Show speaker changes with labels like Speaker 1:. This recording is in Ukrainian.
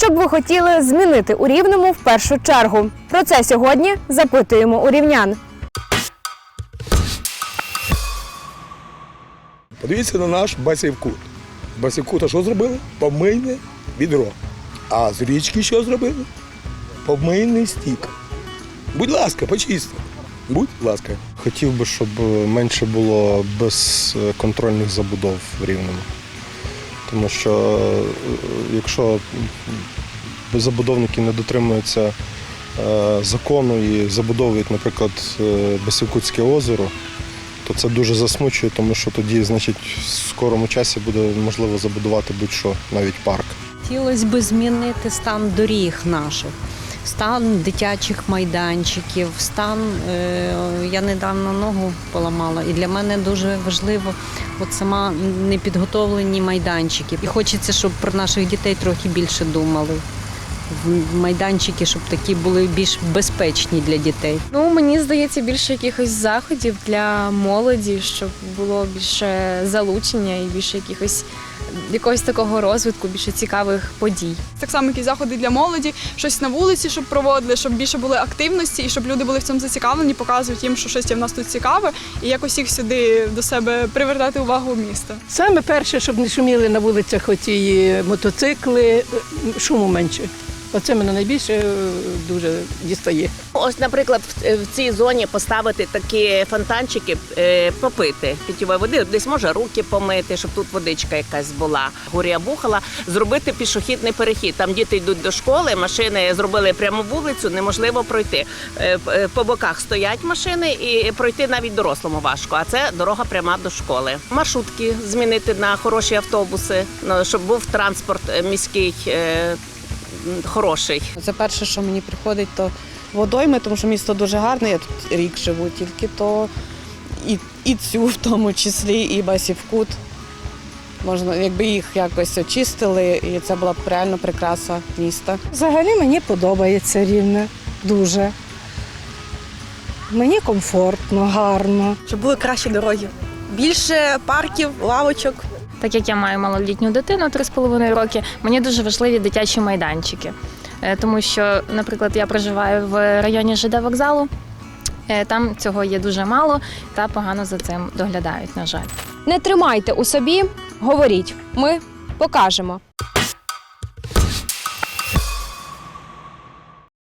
Speaker 1: Що б ви хотіли змінити у рівному в першу чергу? Про це сьогодні запитуємо у рівнян.
Speaker 2: Подивіться на наш басівкут. Басівкута що зробили? Помийне відро. А з річки що зробили? Помийний стік. Будь ласка, почисти. Будь ласка.
Speaker 3: Хотів би, щоб менше було безконтрольних забудов в Рівному. Тому що е, якщо забудовники не дотримуються е, закону і забудовують, наприклад, е, Басівкутське озеро, то це дуже засмучує, тому що тоді, значить, в скорому часі буде можливо забудувати будь-що, навіть парк.
Speaker 4: Хотілося б змінити стан доріг наших, стан дитячих майданчиків, стан е, я недавно ногу поламала, і для мене дуже важливо от сама непідготовлені майданчики. І хочеться, щоб про наших дітей трохи більше думали. В майданчики, щоб такі були більш безпечні для дітей.
Speaker 5: Ну, мені здається, більше якихось заходів для молоді, щоб було більше залучення і більше якихось якогось такого розвитку, більше цікавих подій.
Speaker 6: Так само якісь заходи для молоді, щось на вулиці, щоб проводили, щоб більше були активності і щоб люди були в цьому зацікавлені, показують їм, що щось є в нас тут цікаве, і якось їх сюди до себе привертати увагу міста.
Speaker 7: Саме перше, щоб не шуміли на вулицях оті мотоцикли, шуму менше. Оце мене найбільше е, дуже дістає.
Speaker 8: Ось, наприклад, в, в цій зоні поставити такі фонтанчики, е, попити питьової води, десь може руки помити, щоб тут водичка якась була. Гурія бухала, зробити пішохідний перехід. Там діти йдуть до школи, машини зробили прямо вулицю, неможливо пройти. Е, е, По боках стоять машини і пройти навіть дорослому важко. А це дорога пряма до школи. Маршрутки змінити на хороші автобуси, щоб був транспорт е, міський. Хороший.
Speaker 9: Це перше, що мені приходить, то водойми, тому що місто дуже гарне, я тут рік живу, тільки то і, і цю в тому числі, і Басівкут. Можна, якби їх якось очистили, і це була б реально прикраса міста.
Speaker 10: Взагалі мені подобається рівне дуже. Мені комфортно, гарно.
Speaker 5: Щоб були кращі дороги. Більше парків, лавочок.
Speaker 11: Так як я маю малолітню дитину 3,5 роки, мені дуже важливі дитячі майданчики. Е, Тому що, наприклад, я проживаю в районі ЖД вокзалу. Е, Там цього є дуже мало та погано за цим доглядають, на жаль.
Speaker 1: Не тримайте у собі, говоріть. Ми покажемо.